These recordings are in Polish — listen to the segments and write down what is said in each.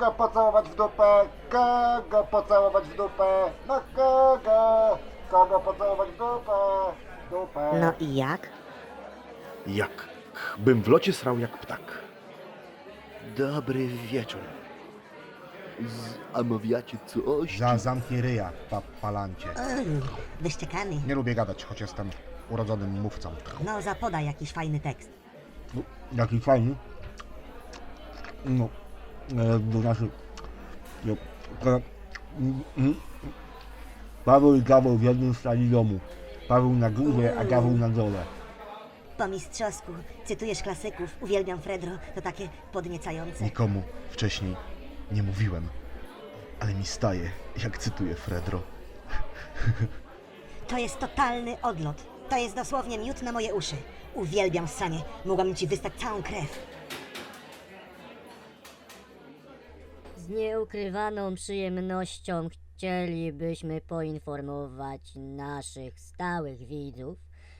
Kogo pocałować w dupę? Kogo pocałować w dupę? No kogo? Kogo pocałować w dupę? Dupę. No i jak? Jak bym w locie srał jak ptak. Dobry wieczór. Zamawiacie coś? Za zamknij ryja, pa palancie. Mm, wyszczekany. Nie lubię gadać, choć jestem urodzonym mówcą. No zapodaj jakiś fajny tekst. No, Jaki fajny. No, e. No, to, mm, mm. Paweł i Gaweł w jednym stali domu. Paweł na górze, a Gaweł na dole. Po mistrzowsku cytujesz klasyków, uwielbiam Fredro, to takie podniecające. Nikomu wcześniej nie mówiłem, ale mi staje, jak cytuję Fredro. To jest totalny odlot. To jest dosłownie miód na moje uszy. Uwielbiam sanie. Mogłabym ci wystać całą krew. Nieukrywaną przyjemnością chcielibyśmy poinformować naszych stałych widzów,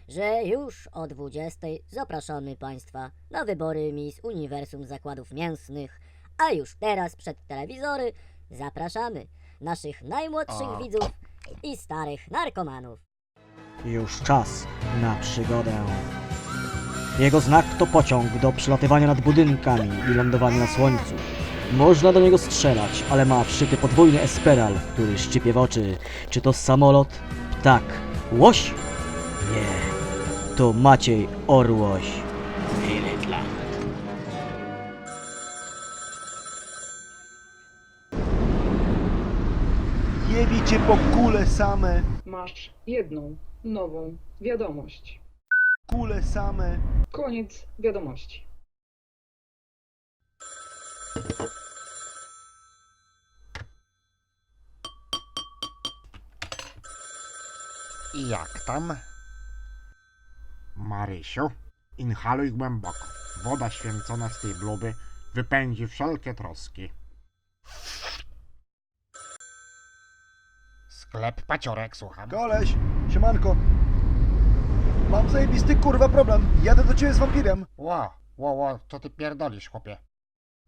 że już o 20 zapraszamy Państwa na wybory Miss Uniwersum Zakładów Mięsnych, a już teraz przed telewizory zapraszamy naszych najmłodszych widzów i starych narkomanów. Już czas na przygodę. Jego znak to pociąg do przelatywania nad budynkami i lądowania na słońcu. Można do niego strzelać, ale ma wszyty podwójny esperal, który szczypie w oczy. Czy to samolot? Tak. Łoś? Nie. To Maciej Orłoś. Jebicie po kule same, Masz jedną nową wiadomość. kule same. Koniec wiadomości. I jak tam? Marysiu, inhaluj głęboko. Woda święcona z tej bluby wypędzi wszelkie troski. Sklep paciorek, słucham. Koleś, siemanko. Mam zajebisty kurwa problem. Jadę do ciebie z wampirem. Ło, ło, ło, co ty pierdolisz, chłopie?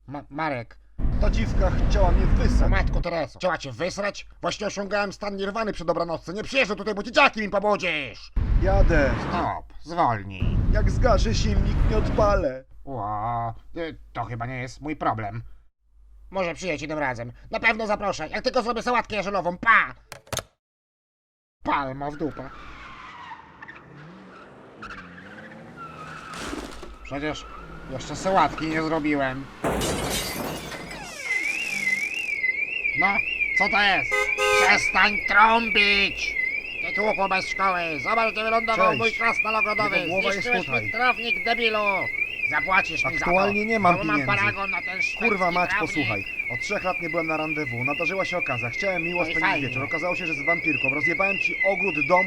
Ma Marek, Ta dziwka chciała mnie o wysać. matko Tereso, chciała cię wysrać? Właśnie osiągałem stan nirwany przy dobranocce. Nie przyjeżdżaj tutaj, bo dzieciaki mi pobudzisz! Jadę. Stop, zwolnij. Jak zgaszę silnik, nie odpalę. Ło, y, to chyba nie jest mój problem. Może przyjedź innym razem. Na pewno zaproszę. Jak tylko zrobię sałatkę jarzelową, pa! Palma w dupa. Przecież jeszcze sałatki nie zrobiłem. Co to jest? Przestań trąbić! Ty tłuchu bez szkoły! Zobacz, gdzie wylądował Cześć. mój krasnalogrodowy! Jego głowa jest Zniszczyłeś tutaj. mi trawnik, debilu! Zapłacisz mi za to! Aktualnie nie mam Bo mam pieniędzy. paragon na ten szwedzki Kurwa mać, trawnik. posłuchaj. Od trzech lat nie byłem na randewu. Nadarzyła się okazja. Chciałem miło No i spędzić fajnie. wieczór. Okazało się, że z wampirką. Rozjebałem ci ogród, dom.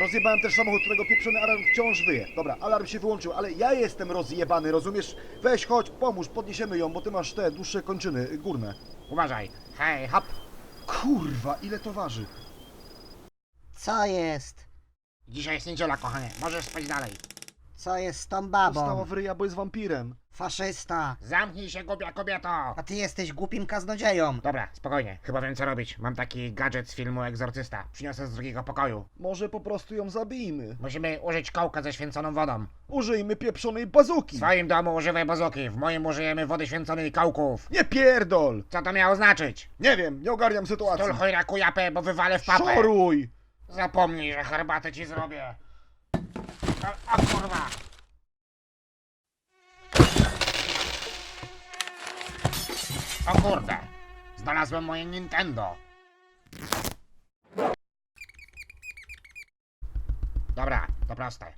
Rozjebałem też samochód, którego pieprzony alarm wciąż wyje. Dobra, alarm się wyłączył, ale ja jestem rozjebany, rozumiesz? Weź, chodź, pomóż, podniesiemy ją, bo ty masz te dłuższe kończyny, y, górne. Uważaj! Hej, hop! Kurwa, ile to waży? Co jest? Dzisiaj jest niedziela, kochanie. Możesz spać dalej. Co jest z tą Dostała w ryja, bo jest wampirem. Faszysta. Zamknij się, głupia kobieto! A ty jesteś głupim kaznodzieją. Dobra, spokojnie. Chyba wiem, co robić. Mam taki gadżet z filmu Egzorcysta. Przyniosę z drugiego pokoju. Może po prostu ją zabijmy. Musimy użyć kołka ze święconą wodą. Użyjmy pieprzonej bazuki. W swoim domu używaj bazoki, w moim użyjemy wody święconej i kałków. Nie pierdol! Co to miało znaczyć? Nie wiem, nie ogarniam sytuacji. Tul chojraku japę, bo wywalę w papę. Szoruj! Zapomnij, że herbatę ci zrobię. O, o kurwa! O kurde! Znalazłem moje Nintendo. Dobra, to proste.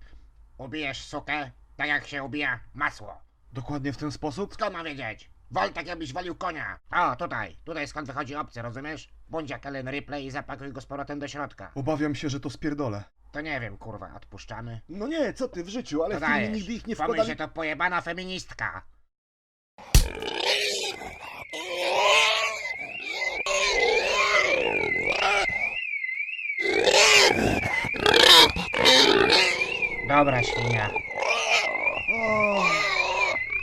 Ubijesz sukę, tak jak się ubija masło. Dokładnie w ten sposób? Skąd mam wiedzieć? Wol tak jakbyś walił konia. O, tutaj. Tutaj skąd wychodzi obcy, rozumiesz? Bądź jak Ellen Ripley i zapakuj go z powrotem do środka. Obawiam się, że to spierdolę. To nie wiem, kurwa, odpuszczamy. No nie, co ty w życiu, ale To w filmie dajesz. nigdy ich nie Pomyśl, wkładali. że to pojebana feministka. Dobra, świnia.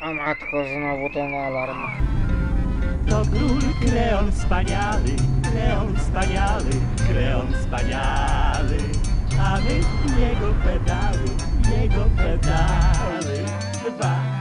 O matko, znowu ten alarm. to król Kreon wspaniały, Kreon wspaniały, Kreon wspaniały pedały, jego pedały, jego pedały, dwa.